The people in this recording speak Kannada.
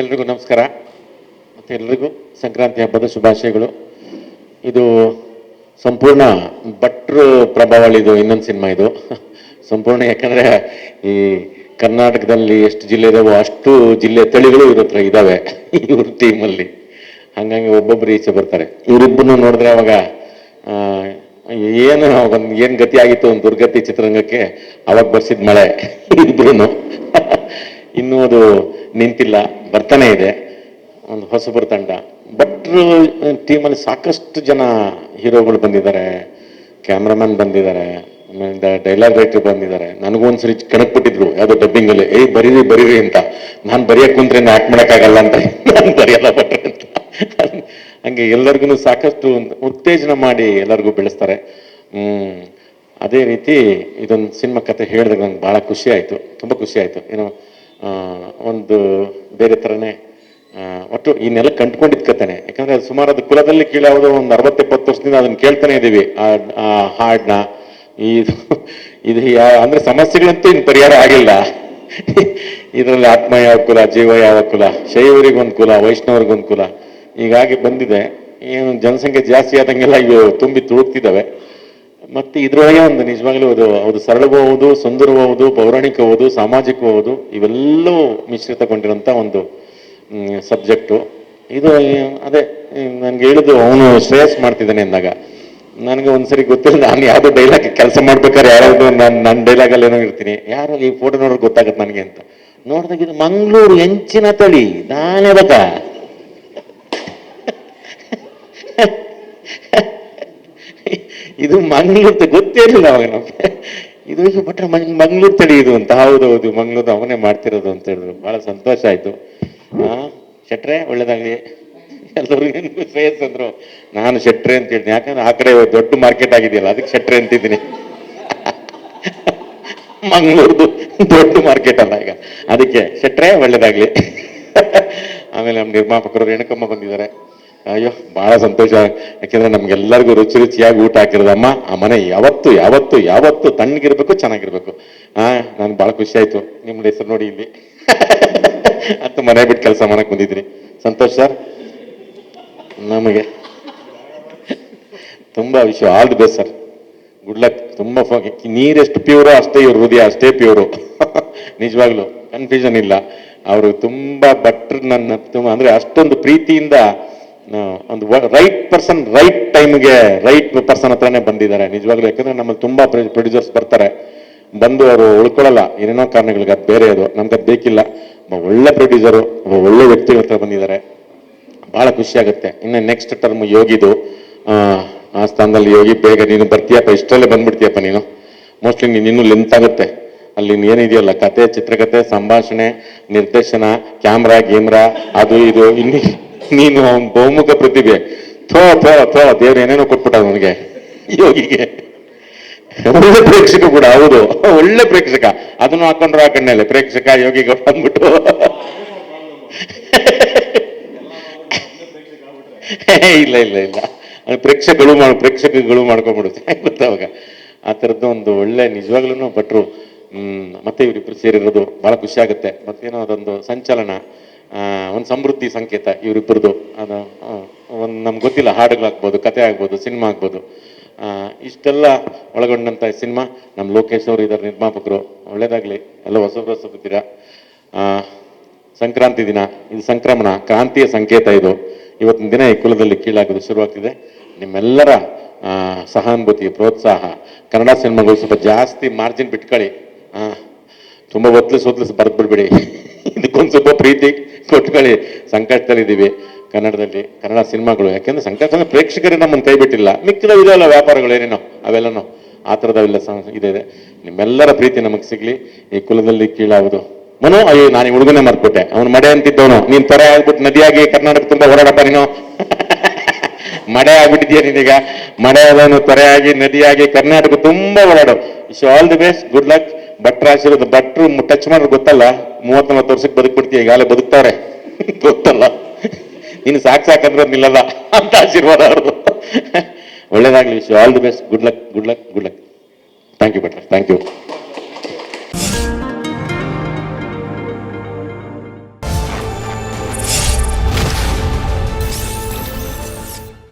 ಎಲ್ರಿಗೂ ನಮಸ್ಕಾರ. ಮತ್ತು ಎಲ್ರಿಗೂ ಸಂಕ್ರಾಂತಿ ಹಬ್ಬದ ಶುಭಾಶಯಗಳು. ಇದು ಸಂಪೂರ್ಣ ಭಟ್ರು ಪ್ರಭಾವಳಿದು ಇನ್ನೊಂದು ಸಿನಿಮಾ ಇದು. ಸಂಪೂರ್ಣ ಯಾಕಂದರೆ ಈ ಕರ್ನಾಟಕದಲ್ಲಿ ಎಷ್ಟು ಜಿಲ್ಲೆ ಇದಾವೋ ಅಷ್ಟು ಜಿಲ್ಲೆ ತಳಿಗಳು ಇವ್ರ ಹತ್ರ ಇದ್ದಾವೆ ಇವ್ರ ಟೀಮಲ್ಲಿ ಹಂಗಾಗಿ ಒಬ್ಬೊಬ್ಬರು ಈಚೆ ಬರ್ತಾರೆ. ಇವರಿಬ್ಬರನ್ನು ನೋಡಿದ್ರೆ ಅವಾಗ ಏನು ಒಂದು, ಏನು ಗತಿ ಆಗಿತ್ತು, ಒಂದು ದುರ್ಗತಿ ಚಿತ್ರರಂಗಕ್ಕೆ ಅವಾಗ ಬರ್ಸಿದ ಮಳೆ ಇಬ್ರು ಇನ್ನೂ ಅದು ನಿಂತಿಲ್ಲ. ಬರ್ತಾನೆ ಇದೆ, ಒಂದು ಹೊಸಬರ ತಂಡ. ಭಟ್ರು ಟೀಮಲ್ಲಿ ಸಾಕಷ್ಟು ಜನ ಹೀರೋಗಳು ಬಂದಿದ್ದಾರೆ ಕ್ಯಾಮ್ರಾಮನ್ ಬಂದಿದ್ದಾರೆ ಆಮೇಲೆ ಡೈಲಾಗ್ ರೈಟರ್ ಬಂದಿದ್ದಾರೆ. ನನಗೂ ಒಂದ್ಸರಿ ಕಣಕ್ ಬಿಟ್ಟಿದ್ರು ಯಾವುದೋ ಡಬ್ಬಿಂಗಲ್ಲಿ ಏಯ್, ಬರೀರಿ ಬರೀರಿ ಅಂತ. ನಾನು ಬರೆಯಕ್ ಕುಂತ್ರೆ ಆಕ್ಟ್ ಮಾಡೋಕ್ಕಾಗಲ್ಲ ಅಂತ. ನಾನು ಬರೆಯಲ್ಲ ಭಟ್ರೆ ಅಂತ. ಹಂಗೆ ಎಲ್ಲರಿಗೂ ಸಾಕಷ್ಟು ಉತ್ತೇಜನ ಮಾಡಿ ಎಲ್ಲರಿಗೂ ಬೆಳೆಸ್ತಾರೆ. ಅದೇ ರೀತಿ ಇದೊಂದು ಸಿನಿಮಾ ಕತೆ ಹೇಳಿದಾಗ ನಂಗೆ ಭಾಳ ಖುಷಿ ಆಯಿತು, ತುಂಬ ಖುಷಿ ಆಯಿತು. ಏನೋ ಒಂದು ಬೇರೆ ಥರನೇ ಒಟ್ಟು ಈ ನೆಲ ಕಂಡ್ಕೊಂಡಿದ್ದ ಕತೆನೆ. ಯಾಕಂದ್ರೆ ಅದು ಸುಮಾರು ಅದು ಕುಲದಲ್ಲಿ ಕೀಳಾವುದೋ ಒಂದು ಅರವತ್ತೆಪ್ಪತ್ತು ವರ್ಷದಿಂದ ಅದನ್ನ ಕೇಳ್ತಾನೆ ಇದ್ದೀವಿ ಆ ಹಾಡನ್ನ ಇದು ಇದು ಅಂದ್ರೆ ಸಮಸ್ಯೆಗಳಂತೂ ಇನ್ನು ಪರಿಹಾರ ಆಗಿಲ್ಲ. ಇದರಲ್ಲಿ ಆತ್ಮ ಯಾವ ಕುಲ, ಜೀವ ಯಾವ ಕುಲ, ಶೈವರಿಗೊಂದು ಕುಲ, ವೈಷ್ಣವರಿಗೊಂದು ಕುಲ. ಹೀಗಾಗಿ ಬಂದಿದೆ. ಏನು ಜನಸಂಖ್ಯೆ ಜಾಸ್ತಿ ಆದಂಗೆಲ್ಲ ಇವು ತುಂಬಿ ತುಳುಕ್ತಿದ್ದಾವೆ. ಮತ್ತೆ ಇದ್ರೊಳಗೆ ಒಂದು ನಿಜವಾಗ್ಲೂ ಅದು ಅದು ಸರಳವೂ ಸುಂದರವೂ ಹೌದು ಪೌರಾಣಿಕ ಹೌದು ಸಾಮಾಜಿಕವೂ ಇವೆಲ್ಲವೂ ಮಿಶ್ರಿತಗೊಂಡಿರೋಂಥ ಒಂದು ಸಬ್ಜೆಕ್ಟು ಇದು, ಅದೇ, ನನಗೆ ಹೇಳಿದ್ದು ಅವನು ಶ್ರೇಯಸ್ ಮಾಡ್ತಿದ್ದಾನೆ ಅಂದಾಗ. ನನಗೆ ಒಂದ್ಸರಿ ಗೊತ್ತಿಲ್ಲ, ನಾನು ಯಾವುದೋ ಡೈಲಾಗ್ ಕೆಲಸ ಮಾಡ್ಬೇಕಾದ್ರೆ ಯಾರಾದ್ರು ನಾನು ನನ್ನ ಡೈಲಾಗಲ್ಲಿ ಏನೋ ಇರ್ತೀನಿ. ಯಾರು ಈ ಫೋಟೋ ನೋಡೋದು ಗೊತ್ತಾಗತ್ತೆ ನನಗೆ ಅಂತ. ನೋಡಿದಾಗ ಇದು ಮಂಗಳೂರು ಹೆಂಚಿನ ತಳಿ, ನಾನೇ ಬಕ? ಇದು ಮಂಗ್ಳೂರ್ ಗೊತ್ತೇ ಇರಲಿಲ್ಲ ಅವಾಗ ನಮ್ಗೆ. ಇದು ಬಿಟ್ರೆ ಮಂಗ್ಳೂರ್ ತಳಿ ಇದು ಅಂತ. ಹೌದು ಹೌದು ಮಂಗಳೂರು ಅವನೇ ಮಾಡ್ತಿರೋದು ಅಂತ ಹೇಳಿದ್ರು. ಬಹಳ ಸಂತೋಷ ಆಯ್ತು. ಹಾ ಶೆಟ್ರೆ, ಒಳ್ಳೇದಾಗಲಿ. ಎಲ್ಲರಿಗೂ ಶ್ರೇಯಸ್ ಅಂದ್ರು. ನಾನು ಶೆಟ್ರೆ ಅಂತ ಹೇಳಿದ್ನಿ. ಯಾಕಂದ್ರೆ ಆ ಕಡೆ ದೊಡ್ಡ ಮಾರ್ಕೆಟ್ ಆಗಿದೆಯಲ್ಲ, ಅದಕ್ಕೆ ಶೆಟ್ರೆ ಅಂತಿದ್ದೀನಿ. ಮಂಗ್ಳೂರ್ದು ದೊಡ್ಡ ಮಾರ್ಕೆಟ್ ಅಲ್ಲ ಈಗ. ಅದಕ್ಕೆ ಶೆಟ್ರೆ, ಒಳ್ಳೇದಾಗ್ಲಿ. ಆಮೇಲೆ ನಮ್ಮ ನಿರ್ಮಾಪಕರು ರೇಣುಕಮ್ಮ ಬಂದಿದ್ದಾರೆ. ಅಯ್ಯೋ ಬಹಳ ಸಂತೋಷ. ಯಾಕೆಂದ್ರೆ ನಮ್ಗೆಲ್ಲರಿಗೂ ರುಚಿ ರುಚಿಯಾಗಿ ಊಟ ಹಾಕಿರೋದಮ್ಮ ಆ ಮನೆ ಯಾವತ್ತು ಯಾವತ್ತು ಯಾವತ್ತು ತಣ್ಣಗಿರ್ಬೇಕು ಚೆನ್ನಾಗಿರ್ಬೇಕು. ಹಾ ನಾನು ಬಹಳ ಖುಷಿ ಆಯ್ತು. ನಿಮ್ಮ ಹೆಸರು ನೋಡಿ ಇಲ್ಲಿ. ಅಂತ ಮನೆ ಬಿಟ್ಟು ಕೆಲಸ ಮಾಡಕ್ ಬಂದಿದ್ರಿ ಸಂತೋಷ್ ಸರ್? ನಮಗೆ. ತುಂಬಾ ವಿಷಯ all the best sir good luck ತುಂಬಾ ನೀರೆಷ್ಟು ಪ್ಯೂರೋ ಅಷ್ಟೇ ಇವ್ರ ಹೃದಯ ಅಷ್ಟೇ ಪ್ಯೂರು ನಿಜವಾಗ್ಲು ಕನ್ಫ್ಯೂಷನ್ ಇಲ್ಲ. ಅವರು ತುಂಬಾ ಭಟ್ರು ನನ್ನ ತುಂಬ ಅಂದ್ರೆ ಅಷ್ಟೊಂದು ಪ್ರೀತಿಯಿಂದ ಆ, ಒಂದು ರೈಟ್ ಪರ್ಸನ್ ರೈಟ್ ಟೈಮ್ಗೆ ರೈಟ್ ಪರ್ಸನ್ ಹತ್ರನೇ ಬಂದಿದ್ದಾರೆ. ನಿಜವಾಗ್ಲೂ ಯಾಕಂದ್ರೆ ನಮ್ಮಲ್ಲಿ ತುಂಬಾ ಪ್ರೊಡ್ಯೂಸರ್ಸ್ ಬರ್ತಾರೆ. ಬಂದು ಅವರು ಉಳ್ಕೊಳ್ಳಲ್ಲ. ಏನೇನೋ ಕಾರಣಗಳಿಗೆ ಅದು ಬೇರೆ ಅದು. ನಮ್ಗೆ ಬೇಕಿಲ್ಲ. ಒಳ್ಳೆ ಪ್ರೊಡ್ಯೂಸರು ಒಳ್ಳೆ ವ್ಯಕ್ತಿಗಳ ಹತ್ರ ಬಂದಿದ್ದಾರೆ. ಬಹಳ ಖುಷಿ ಆಗುತ್ತೆ. ಇನ್ನು ನೆಕ್ಸ್ಟ್ ಟರ್ಮ್ ಯೋಗಿದು. ಆ, ಸ್ಥಾನದಲ್ಲಿ ಯೋಗಿ ಬೇಗ ನೀನು ಬರ್ತೀಯಪ್ಪ ಇಷ್ಟರಲ್ಲೇ ಬಂದ್ಬಿಡ್ತೀಯಪ್ಪ ನೀನು. ಮೋಸ್ಟ್ಲಿ ನೀನು ಇನ್ನೂ ಲೆಂತ್ ಆಗುತ್ತೆ. ಅಲ್ಲಿ ಏನಿದೆಯಲ್ಲ? ಕತೆ ಚಿತ್ರಕಥೆ ಸಂಭಾಷಣೆ ನಿರ್ದೇಶನ ಕ್ಯಾಮ್ರಾ ಗೇಮ್ರಾ ಅದು ಇದು ಇನ್ನು ನೀನು ಬಹುಮುಖ ಪ್ರತಿಭೆ. ಥೋ ಥೋ ಥೋ ದೇವ್ರು ಏನೇನೋ ಕೊಟ್ಬಿಟ್ಟ ಅವನಿಗೆ. ಯೋಗಿಗೆ ಒಳ್ಳೆ ಪ್ರೇಕ್ಷಕ ಕೂಡ ಹೌದು. ಒಳ್ಳೆ ಪ್ರೇಕ್ಷಕ. ಅದನ್ನು ಹಾಕೊಂಡ್ರು ಕಣ್ಣಲ್ಲಿ. ಪ್ರೇಕ್ಷಕ ಯೋಗಿಗೆ ಬಂದ್ಬಿಟ್ಟು. ಇಲ್ಲ ಇಲ್ಲ ಇಲ್ಲ. ಪ್ರೇಕ್ಷಕಗಳು ಮಾಡ ಪ್ರೇಕ್ಷಕಗಳು ಮಾಡ್ಕೊಂಡ್ಬಿಡುತ್ತೆ. ಗೊತ್ತ ಅವಾಗ? ಆ ಥರದ್ದು ಒಂದು ಒಳ್ಳೆ ನಿಜವಾಗ್ಲೂ ಭಟ್ರು. ಹ್ಮ್ ಮತ್ತೆ ಇವರಿಬ್ರು ಸೇರಿರೋದು ಬಹಳ ಖುಷಿ ಆಗುತ್ತೆ. ಮತ್ತೇನೋ ಅದೊಂದು ಸಂಚಲನ. ಆ, ಒಂದು ಸಮೃದ್ಧಿ ಸಂಕೇತ ಇವರಿಬ್ಬರದು ಅದು ಒಂದು ನಮ್ಗೆ ಗೊತ್ತಿಲ್ಲ ಹಾಡುಗಳಾಗ್ಬೋದು ಕತೆ ಆಗ್ಬೋದು ಸಿನಿಮಾ ಆಗ್ಬೋದು. ಇಷ್ಟೆಲ್ಲ ಒಳಗೊಂಡಂಥ ಸಿನಿಮಾ ನಮ್ಮ ಲೋಕೇಶ್ ಅವರು ಇದ್ದಾರೆ ನಿರ್ಮಾಪಕರು ಒಳ್ಳೇದಾಗಲಿ ಎಲ್ಲ ಹೊಸ ಹೊಸಬ್ರಿದ್ದೀರಾ ಆ, ಸಂಕ್ರಾಂತಿ ದಿನ ಇದು ಸಂಕ್ರಮಣ ಕ್ರಾಂತಿಯ ಸಂಕೇತ ಇದು. ಇವತ್ತಿನ ದಿನ ಈ ಕುಲದಲ್ಲಿ ಕೀಳಾಗೋದು ಶುರುವಾಗ್ತಿದೆ. ನಿಮ್ಮೆಲ್ಲರ ಸಹಾನುಭೂತಿ ಪ್ರೋತ್ಸಾಹ ಕನ್ನಡ ಸಿನಿಮಾಗಳು ಸ್ವಲ್ಪ ಜಾಸ್ತಿ ಮಾರ್ಜಿನ್ ಬಿಟ್ಕೊಳ್ಳಿ ತುಂಬ ಒತ್ತಲಿಸ್ ಒತ್ತಲಿಸ್ ಬರ್ದು ಬಿಡ್ಬೇಡಿ. ಇದಕ್ಕೊಂದು ಸ್ವಲ್ಪ ಪ್ರೀತಿ ಕೊಟ್ಕೊಳ್ಳಿ. ಸಂಕಷ್ಟದಲ್ಲಿದ್ದೀವಿ. ಕನ್ನಡದಲ್ಲಿ, ಕನ್ನಡ ಸಿನಿಮಾಗಳು. ಯಾಕೆಂದ್ರೆ ಸಂಕಷ್ಟ ಪ್ರೇಕ್ಷಕರೇ ನಮ್ಮನ್ನು ಕೈ ಬಿಟ್ಟಿಲ್ಲ. ಮಿಕ್ಕಿದ ಇದೆಲ್ಲ ವ್ಯಾಪಾರಗಳು ಏನೇನೋ, ಅವೆಲ್ಲನೋ. ಆ ಥರದವೆಲ್ಲ ಇದೆ ನಿಮ್ಮೆಲ್ಲರ ಪ್ರೀತಿ ನಮಗೆ ಸಿಗ್ಲಿ. ಈ ಕುಲದಲ್ಲಿ ಕೀಳಾವುದು. ಮನು, ಅಯ್ಯೋ, ನಾನು ಹುಡುಗನೇ ಮರ್ಕೊಟ್ಟೆ ಅವನು ಮಡೆ ಅಂತಿದ್ದವನು. ನೀನ್ ತೊರೆ ಆಗ್ಬಿಟ್ಟು ನದಿಯಾಗಿ ಕರ್ನಾಟಕ ತುಂಬ ಹೋರಾಡಪ್ಪ ನೀನು. ಮಡೆ ಆಗ್ಬಿಟ್ಟಿದ್ಯಾ ನೀನೀಗ? ಮಡೆ ಆದವನು ತೊರೆಯಾಗಿ ನದಿಯಾಗಿ ಕರ್ನಾಟಕ ತುಂಬ ಓಡಾಡು wish all the best good luck ಭಟ್ರ ಆಶೀರ್ವಾದ, ಭಟ್ರು ಟಚ್ ಮಾಡ್ರೆ ಗೊತ್ತಲ್ಲ? ಮೂವತ್ತ್ ನಲ್ವತ್ತು ವರ್ಷಕ್ಕೆ ಬದುಕ್ಬಿಡ್ತೀಯ, ಈಗಾಗಲೇ ಬದುಕ್ತಾರೆ ಗೊತ್ತಲ್ಲ? ನೀನು ಸಾಕು ಸಾಕಂದ್ರೆ ನಿಲ್ಲಲ್ಲ ಅಂತ ಆಶೀರ್ವಾದ ಅವ್ರದ್ದು. ಒಳ್ಳೇದಾಗ್ಲಿ all the best good luck good luck good luck thank you ಭಟ್ರ. Thank you